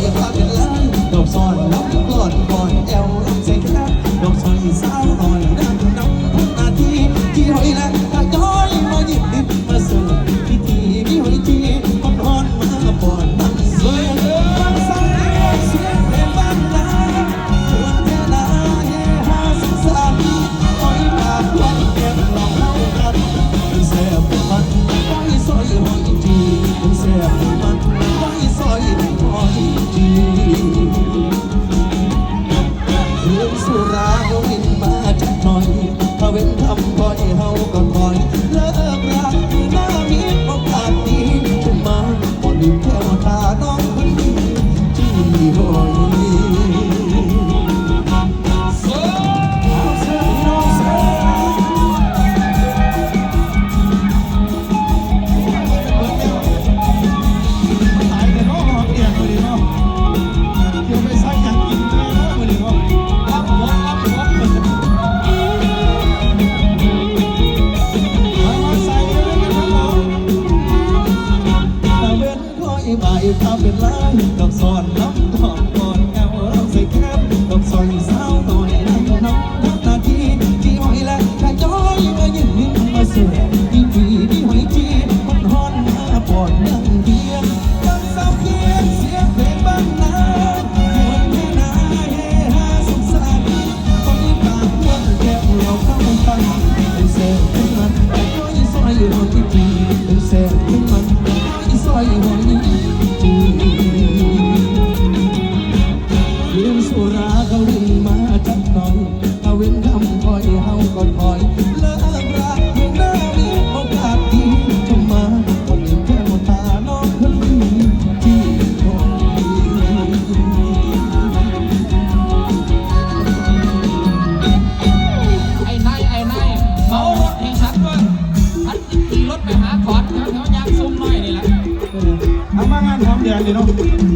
อย่าพากันล้านดซ้อนรับก่อนก่อนเอล บ่ได้เฮาก็ถอยเลิกรักคือนามีโอกาสนี้มาบ่ลืแค่ว่าตาน้องคนนี้ที่หอย สิลาดอกสอนน้ำทอก่เงาเราใส่แคมดอกสอนสาวต่อยน้ำน้ำนาทีจีหอยและกระจอยมายืนมาเสียยิ่งผีที่หอยจีมันฮอนหน้าปอดนั่งเดีย ali não?